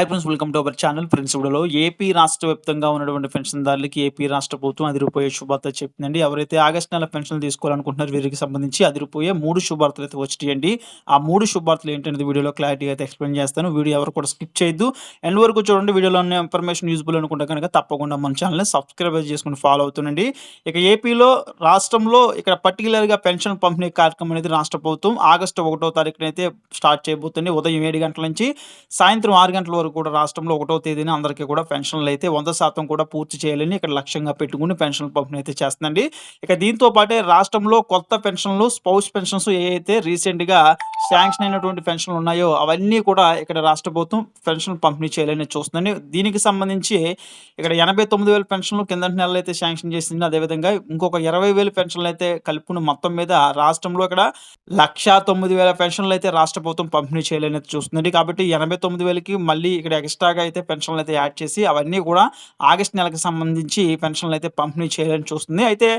Hi friends welcome to our channel friends ఇప్పుడులో AP రాష్ట్ర వ్యాప్తంగా ఉన్నటువంటి పెన్షన్దారులకి ఏపీ రాష్ట్ర ప్రభుత్వం అదిరిపోయే శుభార్త చెప్పిందండి ఎవరైతే ఆగస్టు నెల పెన్షన్లు తీసుకోవాలనుకుంటున్నారు వీరికి సంబంధించి అదిరిపోయే మూడు శుభార్తలు అయితే వచ్చాయండి ఆ మూడు శుభార్తలు ఏంటనేది వీడియోలో క్లారిటీగా అయితే ఎక్స్ప్లెయిన్ చేస్తాను. వీడియో ఎవరు కూడా స్కిప్ చేయొద్దు. ఎండ్ వరకు చూడండి వీడియోలో ఉన్న ఇన్ఫర్మేషన్ యూజ్ఫుల్ అనుకుంటే కనుక తప్పకుండా మన ఛానల్ని సబ్స్క్రైబ్ చేసుకుని ఫాలో అవుతుండండి. ఇక ఏపీలో రాష్ట్రంలో ఇక్కడ పర్టికులర్గా పెన్షన్ పంపిణీ కార్యక్రమం అనేది రాష్ట్ర ప్రభుత్వం ఆగస్టు ఒకటో తారీఖునైతే స్టార్ట్ చేయబోతుంది. ఉదయం ఏడు గంటల నుంచి సాయంత్రం ఆరు గంటల వరకు కూడా రాష్ట్రంలో ఒకటో తేదీన అందరికీ కూడా పెన్షన్లు అయితే వంద శాతం కూడా పూర్తి చేయాలని ఇక్కడ లక్ష్యంగా పెట్టుకుని పెన్షన్ పంపిణీ అయితే చేస్తుందండి. ఇక దీంతో పాటే రాష్ట్రంలో కొత్త పెన్షన్లు స్పౌస్ పెన్షన్స్ ఏ అయితే రీసెంట్గా శాంక్షన్ అయినటువంటి పెన్షన్లు ఉన్నాయో అవన్నీ కూడా ఇక్కడ రాష్ట్ర ప్రభుత్వం పెన్షన్ పంపిణీ చేయాలని చూస్తుందండి. దీనికి సంబంధించి ఇక్కడ ఎనభై తొమ్మిది వేల పెన్షన్లు కింద నెలలు అయితే శాంక్షన్ చేసింది. అదేవిధంగా ఇంకొక ఇరవై వేల పెన్షన్లు అయితే కలుపుకుని మొత్తం మీద రాష్ట్రంలో ఇక్కడ లక్షా తొమ్మిది వేల పెన్షన్లు అయితే రాష్ట్ర ప్రభుత్వం పంపిణీ చేయాలని అయితే చూస్తుంది కాబట్టి ఎనభై తొమ్మిది వేలకి మళ్ళీ ఇక్కడ ఎక్స్ట్రాగా అయితే పెన్షన్లు అయితే యాడ్ చేసి అవన్నీ కూడా ఆగస్ట్ నెలకు సంబంధించి పెన్షన్లు అయితే పంపిణీ చేయాలని చూస్తుంది. అయితే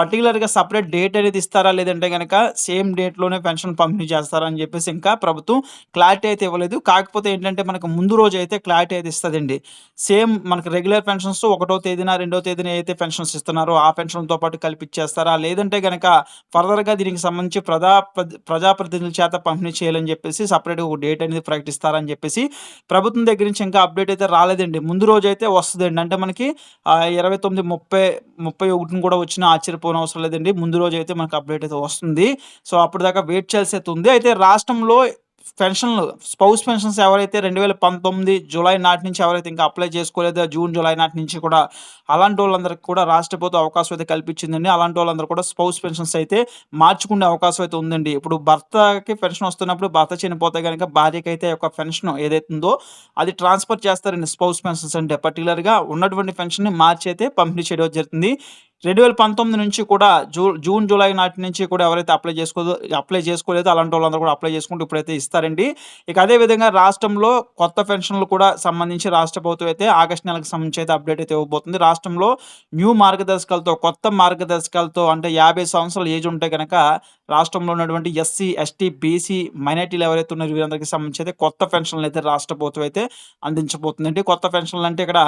పర్టికులర్గా సపరేట్ డేట్ అనేది ఇస్తారా? లేదంటే కనుక సేమ్ డేట్లోనే పెన్షన్ పంపిణీ చేస్తారా? అని చెప్పేసి ఇంకా ప్రభుత్వం క్లారిటీ అయితే ఇవ్వలేదు. కాకపోతే ఏంటంటే మనకు ముందు రోజు అయితే క్లారిటీ అయితే ఇస్తుందండి. సేమ్ మనకు రెగ్యులర్ పెన్షన్స్ ఒకటో తేదీన రెండో తేదీన అయితే పెన్షన్స్ ఇస్తున్నారో ఆ పెన్షన్తో పాటు కల్పించేస్తారా లేదంటే కనుక ఫర్దర్గా దీనికి సంబంధించి ప్రజా ప్రజాప్రతినిధుల చేత పంపిణీ చేయాలని చెప్పేసి సపరేట్గా ఒక డేట్ అనేది ప్రకటిస్తారని చెప్పేసి ప్రభుత్వం దగ్గర నుంచి ఇంకా అప్డేట్ అయితే రాలేదండి. ముందు రోజు అయితే వస్తుందండి. అంటే మనకి ఇరవై తొమ్మిది ముప్పై ముప్పై ఒకటిని కూడా వచ్చిన ఆశ్చర్యపోవడం అవసరం లేదండి. ముందు రోజు అయితే మనకు అప్డేట్ అయితే వస్తుంది. సో అప్పుడు దాకా వెయిట్ చేయాల్సి అయితే ఉంది. అయితే రాష్ట్రంలో పెన్షన్లు స్పౌస్ పెన్షన్స్ ఎవరైతే రెండు వేల పంతొమ్మిది జూలై నాటి నుంచి ఎవరైతే ఇంకా అప్లై చేసుకోలేదో జూన్ జూలై నాటి నుంచి కూడా అలాంటి వాళ్ళందరికీ కూడా రాష్ట్ర ప్రభుత్వం అవకాశం అయితే కల్పించిందండి. అలాంటి వాళ్ళందరూ కూడా స్పౌస్ పెన్షన్స్ అయితే మార్చుకునే అవకాశం అయితే ఉందండి. ఇప్పుడు భర్తకి పెన్షన్ వస్తున్నప్పుడు భర్త చనిపోతే కనుక భార్యకి అయితే ఒక పెన్షన్ ఏదైతే ఉందో అది ట్రాన్స్ఫర్ చేస్తారండి స్పౌస్ పెన్షన్స్ అంటే పర్టికులర్గా ఉన్నటువంటి పెన్షన్ని మార్చి అయితే పంపిణీ చేయడం జరుగుతుంది. రెండు వేల పంతొమ్మిది నుంచి కూడా జూ జూన్ జూలై నాటి నుంచి కూడా ఎవరైతే అప్లై చేసుకోదో అప్లై చేసుకోలేదో అలాంటి వాళ్ళందరూ కూడా అప్లై చేసుకుంటూ ఇప్పుడైతే ఇస్తారండి. ఇక అదేవిధంగా రాష్ట్రంలో కొత్త పెన్షన్లు కూడా సంబంధించి రాష్ట్ర ప్రభుత్వం అయితే ఆగస్టు నెలకు సంబంధించి అయితే అప్డేట్ అయితే ఇవ్వబోతుంది. రాష్ట్రంలో న్యూ మార్గదర్శకాలతో కొత్త మార్గదర్శకాలతో అంటే యాభై సంవత్సరాల ఏజ్ ఉంటే కనుక రాష్ట్రంలో ఉన్నటువంటి ఎస్సీ ఎస్టీ బీసీ మైనార్టీలు ఎవరైతే ఉన్నారో వీరందరికీ సంబంధించి అయితే కొత్త పెన్షన్లు అయితే రాష్ట్ర ప్రభుత్వం అయితే అందించబోతుందండి. కొత్త పెన్షన్లు అంటే ఇక్కడ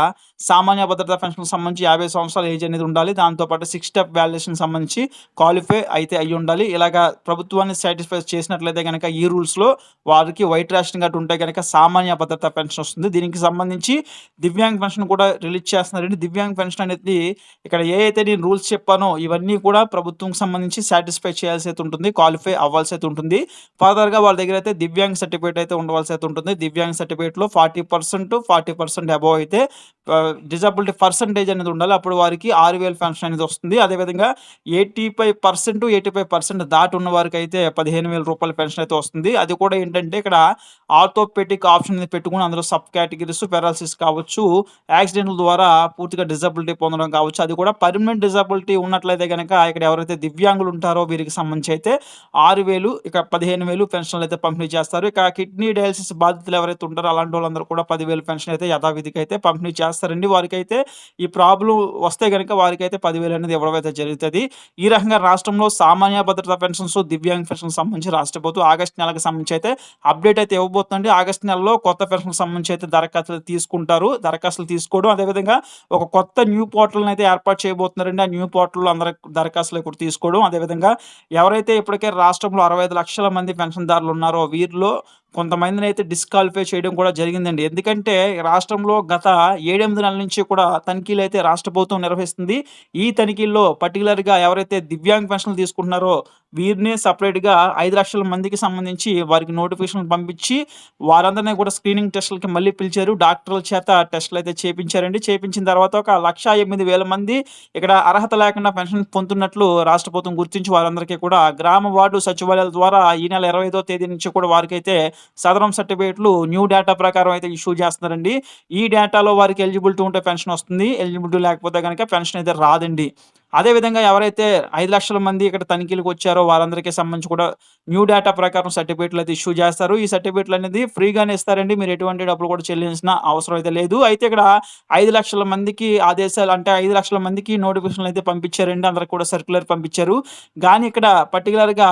సామాన్య భద్రతా పెన్షన్కి సంబంధించి యాభై సంవత్సరాల ఏజ్ అనేది ఉండాలి. దాంతోపాటు సిక్స్ స్టెప్ వాల్యుయేషన్ సంబంధించి క్వాలిఫై అయితే అయ్యి ఉండాలి. ఇలాగా ప్రభుత్వాన్ని సాటిస్ఫై చేసినట్లయితే కనుక ఈ రూల్స్లో వారికి వైట్ రేషన్ కార్డు ఉంటే కనుక సామాన్య భద్రతా పెన్షన్ వస్తుంది. దీనికి సంబంధించి దివ్యాంగ్ పెన్షన్ కూడా రిలీజ్ చేస్తున్నారండి. దివ్యాంగ్ పెన్షన్ అనేది ఇక్కడ ఏ అయితే నేను రూల్స్ చెప్పానో ఇవన్నీ కూడా ప్రభుత్వం సంబంధించి సాటిస్ఫై చేయాల్సి అయితే ఉంటుంది క్వాలిఫై అవ్వాల్సి అయితే ఉంటుంది. ఫర్దర్గా వాళ్ళ దగ్గర అయితే దివ్యాంగ్ సర్టిఫికేట్ అయితే ఉండవలసి అయితే ఉంటుంది. దివ్యాంగ్ సర్టిఫికేట్లో forty percent forty percent above అయితే డిజబిలిటీ పర్సంటేజ్ అనేది ఉండాలి. అప్పుడు వారికి ఆరు వేల పెన్షన్ అనేది వస్తుంది. అదేవిధంగా eighty five percent eighty five percent దాటి ఉన్న వారికి అయితే పదిహేను వేల రూపాయల పెన్షన్ అయితే వస్తుంది. అది కూడా ఏంటంటే ఇక్కడ ఆర్థోపెటిక్ ఆప్షన్ అనేది పెట్టుకుని అందులో సబ్ కేటగిరీస్ పెరాలసిస్ కావచ్చు యాక్సిడెంట్ల ద్వారా పూర్తిగా డిజబిలిటీ పొందడం కావచ్చు. అది కూడా పర్మనెంట్ డిజబిలిటీ ఉన్నట్లయితే కనుక ఇక్కడ ఎవరైతే దివ్యాంగులు ఉంటారో వీరికి సంబంధించి అయితే ఆరు వేలు ఇక పదిహేను వేలు పెన్షన్లు అయితే పంపిణీ చేస్తారు. ఇక కిడ్నీ డయాలసిస్ బాధితులు ఎవరైతే ఉంటారో అలాంటి వాళ్ళందరూ కూడా పదివేలు పెన్షన్ అయితే యథావిధిగా అయితే పంపిణీ చేస్తారండి. వారికైతే ఈ ప్రాబ్లం వస్తే కనుక వారికైతే పదివేలు అనేది ఇవ్వడం అయితే జరుగుతుంది. ఈ రకంగా రాష్ట్రంలో సామాన్య భద్రతా పెన్షన్స్ దివ్యాంగ పెన్షన్ సంబంధించి రాష్ట్ర ప్రభుత్వం ఆగస్టు నెలకు సంబంధించి అయితే అప్డేట్ అయితే ఇవ్వబోతుంది ఆగస్టు నెలలో కొత్త పెన్షన్ సంబంధించి అయితే దరఖాస్తులు తీసుకుంటారు. దరఖాస్తులు తీసుకోవడం అదేవిధంగా ఒక కొత్త న్యూ పోర్టల్ని అయితే ఏర్పాటు చేయబోతున్నారండి. ఆ న్యూ పోర్టల్లో అందరి దరఖాస్తులు కూడా తీసుకోవడం. అదేవిధంగా ఎవరైతే ఇప్పటికే రాష్ట్రంలో అరవై ఐదు లక్షల మంది పెన్షన్దారులు ఉన్నారో వీరిలో కొంతమందిని అయితే డిస్క్వాలిఫై చేయడం కూడా జరిగిందండి. ఎందుకంటే రాష్ట్రంలో గత ఏడెనిమిది నెలల నుంచి కూడా తనిఖీలు అయితే రాష్ట్ర ప్రభుత్వం నిర్వహిస్తుంది. ఈ తనిఖీల్లో పర్టికులర్గా ఎవరైతే దివ్యాంగ్ పెన్షన్లు తీసుకుంటున్నారో వీరిని సపరేట్గా ఐదు లక్షల మందికి సంబంధించి వారికి నోటిఫికేషన్ పంపించి వారందరినీ కూడా స్క్రీనింగ్ టెస్టులకి మళ్ళీ పిలిచారు. డాక్టర్ల చేత టెస్టులు అయితే చేపించారండి. చేపించిన తర్వాత ఒక లక్ష ఎనిమిది వేల మంది ఇక్కడ అర్హత లేకుండా పెన్షన్ పొందుతున్నట్లు రాష్ట్ర ప్రభుత్వం గుర్తించి వారందరికీ కూడా గ్రామ వార్డు సచివాలయాల ద్వారా ఈ నెల ఇరవై ఐదో తేదీ నుంచి కూడా వారికైతే సదరం సర్టిఫికేట్లు న్యూ డేటా ప్రకారం అయితే ఇష్యూ చేస్తున్నారండి. ఈ డేటాలో వారికి ఎలిజిబిలిటీ ఉంటే పెన్షన్ వస్తుంది. ఎలిజిబిలిటీ లేకపోతే కనుక పెన్షన్ అయితే రాదండి. అదేవిధంగా ఎవరైతే ఐదు లక్షల మంది ఇక్కడ తనిఖీలకు వచ్చారో వారందరికీ సంబంధించి కూడా న్యూ డేటా ప్రకారం సర్టిఫికేట్లు అయితే ఇష్యూ చేస్తారు. ఈ సర్టిఫికేట్లు అనేది ఫ్రీగానే ఇస్తారండి. మీరు ఎటువంటి డబ్బులు కూడా చెల్లించిన అవసరం అయితే లేదు. అయితే ఇక్కడ ఐదు లక్షల మందికి ఆదేశాలు అంటే ఐదు లక్షల మందికి నోటిఫికేషన్లు అయితే పంపించారండి. అందరికి కూడా సర్క్యులర్ పంపించారు. కానీ ఇక్కడ పర్టికులర్గా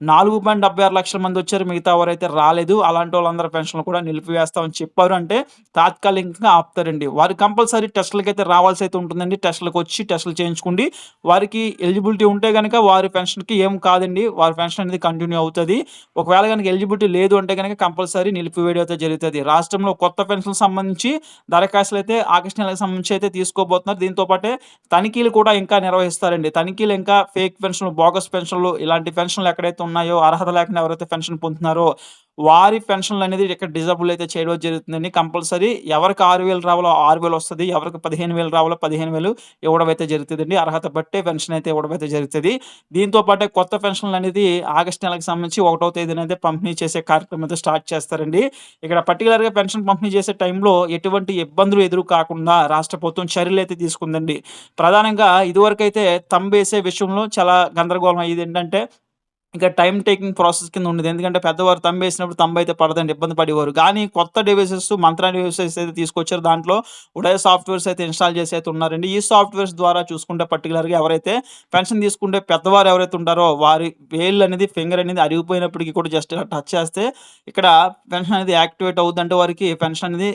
4.76 లక్షల మంది వచ్చారు. మిగతా ఎవరైతే రాలేదు. అలాంటి వాళ్ళందరూ పెన్షన్‌లు కూడా నిలిపివేస్తామని చెప్పారు. అంటే తాత్కాలికంగా ఆపుతారండి. వారు కంపల్సరీ టెస్టులకి అయితే రావాల్సి అయితే ఉంటుందండి. టెస్టులకొచ్చి టెస్టులు చేయించుకోండి. వారికి ఎలిజిబిలిటీ ఉంటే గనక వారి పెన్షన్‌కి ఏం కాదండి. వారి పెన్షన్ అనేది కంటిన్యూ అవుతుంది ఒకవేళ గనక ఎలిజిబిలిటీ లేదు అంటే గనక కంపల్సరీ నిలిపివేయడం అయితే జరుగుతుంది రాష్ట్రంలో కొత్త పెన్షన్ సంబంధించి దరఖాస్తులైతే ఆగస్టు నెలకు సంబంధించి అయితే తీసుకోబోతున్నారు. దీంతో పాటే తనిఖీలు కూడా ఇంకా నిర్వహిస్తారండి. తనిఖీలు ఇంకా ఫేక్ పెన్షన్‌లు, బోగస్ పెన్షన్‌లు ఇలాంటి పెన్షన్‌లు ఎక్కడైతే ఉన్నాయో అర్హత లేకుండా ఎవరైతే పెన్షన్ పొందుతున్నారో వారి పెన్షన్‌లు అనేది ఇక్కడ డిజబుల్ అయితే చేయడం జరుగుతుందండి. కంపల్సరీ ఎవరికి ఆరు వేలు రావాలో ఆరు వేలు వస్తుంది ఎవరికి 15000 రావాలో 15000 ఇవ్వడం అయితే జరుగుతుందండి అర్హత బట్టే పెన్షన్ అయితే ఇవ్వడం అయితే జరుగుతుంది దీంతో పాటే కొత్త పెన్షన్‌లు అనేది ఆగస్టు నెలకు సంబంధించి ఒకటో తేదీన అయితే పంపిణీ చేసే కార్యక్రమం అయితే స్టార్ట్ చేస్తారండి. ఇక్కడ పర్టికులర్గా పెన్షన్ పంపిణీ చేసే టైంలో ఎటువంటి ఇబ్బందులు ఎదురు కాకుండా రాష్ట్ర ప్రభుత్వం చర్యలు అయితే తీసుకుందండి. ప్రధానంగా ఇదివరకైతే తంబేసే విషయంలో చాలా గందరగోళం అయ్యేది ఏంటంటే ఇంకా టైం టేకింగ్ ప్రాసెస్ కింద ఉండేది. ఎందుకంటే పెద్దవారు థంబేసినప్పుడు థంబ్ అయితే పడదండి. ఇబ్బంది పడేవారు. కానీ కొత్త డివైసెస్ మంత్రా డివైసెస్ అయితే తీసుకొచ్చారు. దాంట్లో ఉడాయ్ సాఫ్ట్‌వేర్స్ అయితే ఇన్‌స్టాల్ చేసి అయితే ఉన్నారండి. ఈ సాఫ్ట్‌వేర్స్ ద్వారా చూసుకుంటే పర్టికులర్గా ఎవరైతే పెన్షన్ తీసుకుంటే పెద్దవారు ఎవరైతే ఉంటారో వారి వేళ్ళు అనేది ఫింగర్ అనేది అరిగిపోయినప్పటికీ కూడా జస్ట్ టచ్ చేస్తే ఇక్కడ పెన్షన్ అనేది యాక్టివేట్ అవుద్ది. అంటే వారికి పెన్షన్ అనేది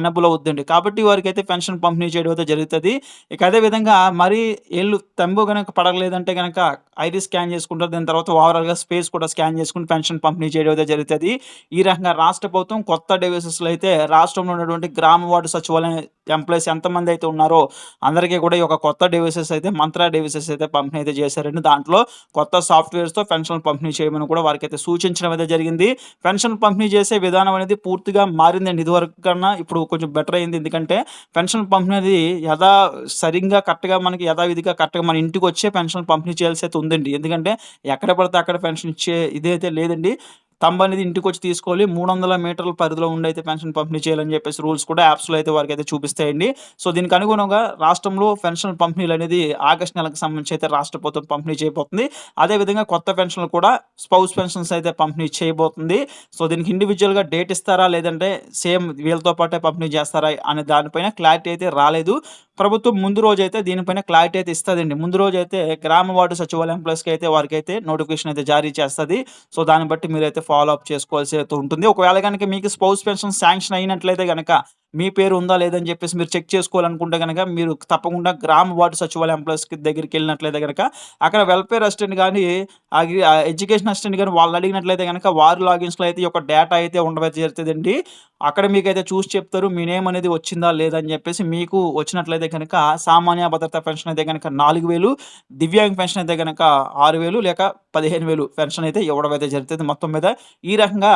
ఎనబుల్ అవుద్దండి. కాబట్టి వారికైతే పెన్షన్ పంపిణీ చేయడం అయితే జరుగుతుంది ఇక అదే విధంగా మరి ఏళ్ళు తంబు కనుక పడలేదంటే కనుక ఐరి స్కాన్ చేసుకుంటారు. దాని తర్వాత ఓవరాల్‌గా స్పేస్ కూడా స్కాన్ చేసుకొని పెన్షన్ పంపిణీ చేయడం అయితే జరుగుతుంది ఈ రకంగా రాష్ట్ర ప్రభుత్వం కొత్త డివైసెస్‌లో అయితే రాష్ట్రంలో ఉన్నటువంటి గ్రామ వార్డు సచివాలయం ఎంప్లాయీస్ ఎంతమంది అయితే ఉన్నారో అందరికీ కూడా ఈ యొక్క కొత్త డివైసెస్ అయితే మంత్రా డివైసెస్ అయితే పంపిణీ అయితే చేశారండి. దాంట్లో కొత్త సాఫ్ట్‌వేర్స్‌తో పెన్షన్ పంపిణీ చేయమని కూడా వారికి అయితే సూచించడం అయితే జరిగింది. పెన్షన్ పంపిణీ చేసే విధానం అనేది పూర్తిగా మారిందండి. ఇదివరకు కన్నా ఇప్పుడు కొంచెం బెటర్ అయింది. ఎందుకంటే పెన్షన్ పంపిణీ అనేది యథా సరిగ్గా కరెక్ట్‌గా మనకి యథావిధిగా కరెక్ట్‌గా మన ఇంటికి వచ్చే పెన్షన్ పంపిణీ చేయాల్సి అయితే ఉందండి. ఎందుకంటే ఎక్కడ పడితే అక్కడ పెన్షన్ ఇచ్చే ఇదైతే లేదండి. థంబ్ అనేది ఇంటికి వచ్చి తీసుకోవాలి. 300 మీటర్ల పరిధిలో ఉండి అయితే పెన్షన్ పంపిణీ చేయాలని చెప్పేసి రూల్స్ కూడా యాప్స్‌లో అయితే వారికి అయితే చూపిస్తాయండి. సో దీనికి అనుగుణంగా రాష్ట్రంలో పెన్షన్ పంపిణీలు అనేది ఆగస్టు నెలకు సంబంధించి అయితే రాష్ట్ర ప్రభుత్వం పంపిణీ చేయబోతుంది. అదే విధంగా కొత్త పెన్షన్‌లు కూడా స్పౌస్ పెన్షన్స్ అయితే పంపిణీ చేయబోతుంది. సో దీనికి ఇండివిజువల్గా డేట్ ఇస్తారా? లేదంటే సేమ్ వీళ్ళతో పాటే పంపిణీ చేస్తారా? అనే దానిపైన క్లారిటీ అయితే రాలేదు. ప్రభుత్వం ముందు రోజైతే దీనిపైన క్లారిటీ అయితే ఇస్తుందండి ముందు రోజు అయితే గ్రామ వార్డు సచివాలయం ప్లస్కి అయితే వారికైతే నోటిఫికేషన్ అయితే జారీ చేస్తుంది సో దాన్ని బట్టి మీరైతే ఫాలో అప్ చేసుకోవాల్సి అయితే ఉంటుంది. ఒకవేళ కనుక మీకు స్పౌస్ పెన్షన్ శాంక్షన్ అయినట్లయితే కనుక మీ పేరు ఉందా? లేదని చెప్పేసి మీరు చెక్ చేసుకోవాలనుకుంటే కనుక మీరు తప్పకుండా గ్రామ వార్డు సచివాలయం ఎంప్లాయీస్‌కి దగ్గరికెళ్ళినట్లయితే గనక అక్కడ వెల్ఫేర్ అసిస్టెంట్ కానీ అగ్రి ఎడ్యుకేషన్ అసిస్టెంట్ కానీ వాళ్ళు అడిగినట్లయితే కనుక వారి లాగిన్స్‌లో అయితే ఒక డేటా అయితే ఉండవచ్చు జరుగుతదండి. అక్కడ మీకైతే చూసి చెప్తారు. మీ నేమ్ అనేది వచ్చిందా? లేదా? అని చెప్పేసి మీకు వచ్చినట్లయితే కనుక సామాన్య భద్రత పెన్షన్ అయితే గనక 4000 దివ్యాంగ్ పెన్షన్ అయితే కనుక ఆరు వేలు లేక 15000 పెన్షన్ అయితే ఇవ్వడం అయితే జరుగుతుంది మొత్తం మీద ఈ రకంగా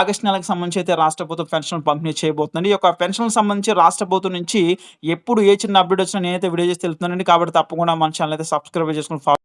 ఆగస్టు నెలకు సంబంధించి అయితే రాష్ట్ర ప్రభుత్వం పెన్షన్ పంపిణీ చేయబోతుందండి. ఈ యొక్క పెన్షన్‌కి సంబంధించి రాష్ట్ర ప్రభుత్వం నుంచి ఎప్పుడు ఏ చిన్న అప్డేట్ వచ్చినా నేనైతే వీడియో చేసి తెలుపుతానండి. కాబట్టి తప్పకుండా మన ఛానల్ అయితే సబ్స్క్రైబ్ చేసుకుని ఫాలో